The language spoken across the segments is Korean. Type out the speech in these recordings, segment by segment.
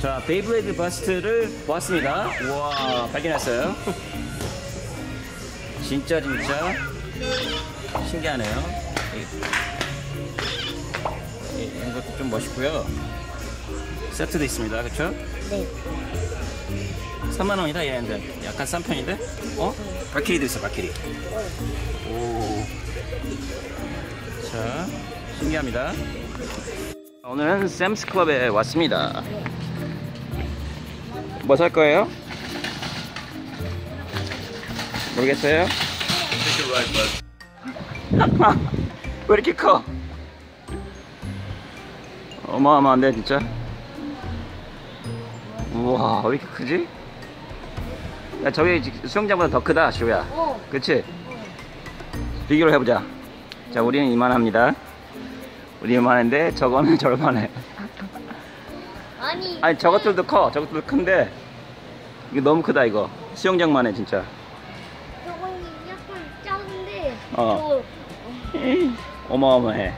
자, 베이블레이드 버스트를 보았습니다. 우와, 발견했어요. 진짜 진짜 신기하네요. 이- 이- 이런 것도 좀 멋있고요. 세트도 있습니다. 그렇죠? 네. 3만 원이다 얘는데 약간 싼 편인데? 어? 발키리도 있어 발키리. 오. 자, 신기합니다. 오늘은 샘스 클럽에 왔습니다. 뭐 살 거예요? 모르겠어요? 왜 이렇게 커? 어마어마한데 진짜? 우와 왜 이렇게 크지? 야 저기 수영장보다 더 크다 시우야 어. 그치? 비교를 해보자 자 우리는 이만합니다 우리 이만한데 저거는 저만해 아니. 아니 저것들도 커 저것들도 큰데 이거 너무 크다 이거 수영장만 해 진짜 저거는 약간 작은데. 어. 저 어마어마해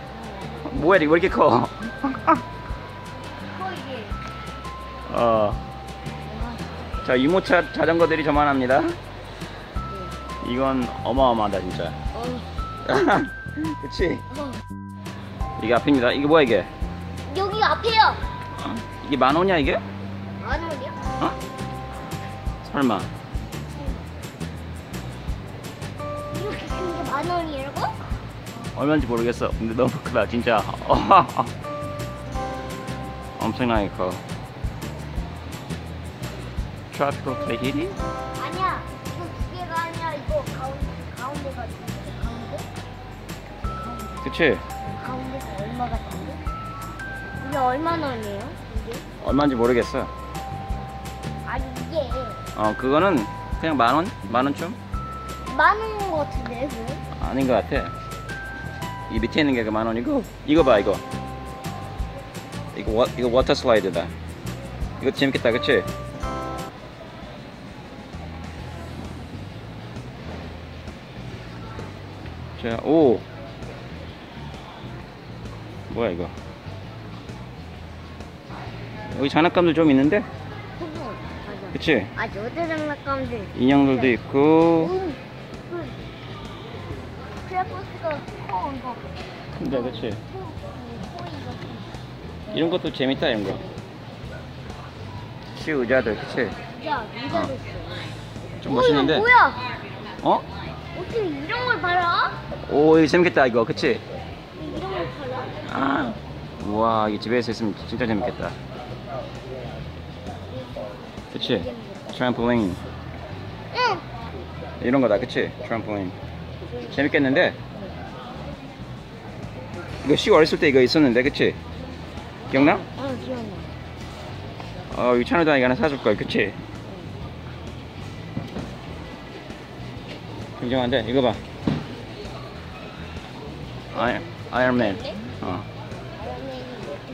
뭐야 이거 왜 이렇게 커? 커 이게. 어. 자 유모차 자전거들이 저만합니다 이건 어마어마하다 진짜 어. 그치? 어. 이게 앞입니다 이게 뭐야 이게 여기 앞에요. 어? 이게 만 원이야 이게? 만 원이요? 어? 설마 이렇게 큰 게 만 원이라고? 얼마인지 모르겠어 근데 너무 크다 진짜 엄청나게 커 트라피컬 플레이히리? 아니야. 이거 두 개가 아니라 이거 가운데 가운데가 가운데 그치? 가운데가 얼마 같은데? 이게 얼마 원이에요? 이게? 얼마인지 모르겠어 어 그거는 그냥 만원? 만원쯤? 만원 같은데 왜? 아닌 것 같아 이 밑에 있는 게 그 만원이고 이거 봐 이거 이거 워, 이거 워터 슬라이드다 이거 재밌겠다 그치? 자, 오 뭐야 이거 여기 장난감도 좀 있는데 그치? 아 여자 장난감들. 인형들도 있고 응. 그 크레퍼스가 커 이거. 근데 그치? 이런 것도 재밌다 이런 거시 의자들 그치? 야 의자도 있어. 좀 어, 멋있는데 이거 뭐야? 어? 어떻게 이런 걸 팔아? 오 이거 재밌겠다 이거 그치? 이런 걸 팔아? 아 우와 이게 집에서 있으면 진짜 재밌겠다 그치? 트램폴린 응. 이런 거다 그치? 트램폴린 재밌겠는데? 이거 시 어렸을 때 이거 있었는데 그치? 기억나? 어 기억나. 어 유찬호도 이거 하나 사줄 걸 그치? 굉장한데 이거 봐 아이, 아이언맨 어.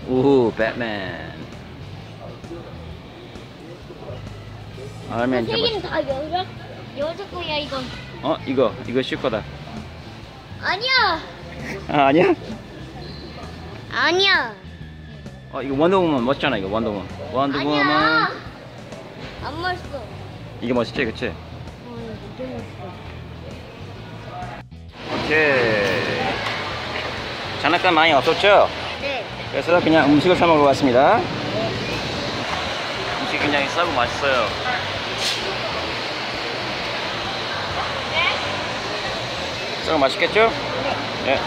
우후 배트맨 세 개는 다 여자 여자 거야 이건. 어 이거 이거 실 거다 아니야. 아 아니야? 아니야. 어 이거 원더우먼 멋있잖아 이거 원더우먼 원더우먼 아니야. 안 멋있어. 이게 멋있지 그치? 어 이게 멋있어. 오케이 장난감 많이 없었죠? 네. 그래서 그냥 음식을 사 먹으러 왔습니다 음식 굉장히 싸고 맛있어요 싸고 맛있겠죠? 네.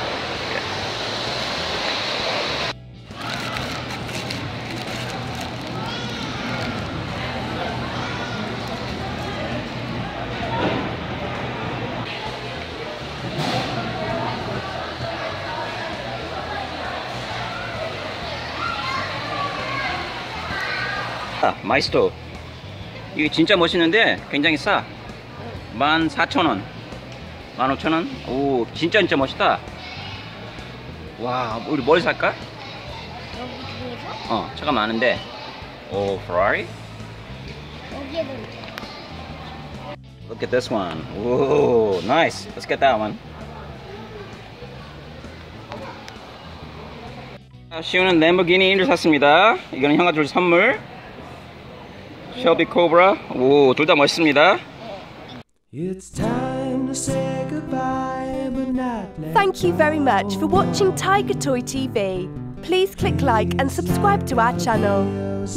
아, 마이스터 이게 진짜 멋있는데 굉장히 싸 14,000원 15,000원? 오 진짜 진짜 멋있다. 와 우리 뭘 살까? 여기 중에서 어 차가 많은데. 오 페라리 여기에는 Look at this one. Ooh, nice. Let's get that one. 시우는 램보기니를 샀습니다. 이거는 형아 줄 선물. 쉘비 코브라. 오, 둘 다 멋있습니다. It's time to say goodbye, but not now. Thank you very much for watching Tiger Toy TV. Please click like and subscribe to our channel.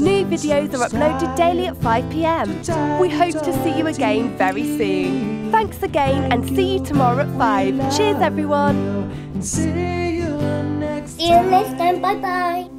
New videos are uploaded daily at 5pm. We hope to see you again very soon. Thanks again and see you tomorrow at 5. Cheers everyone! See you next See you next time. Bye bye.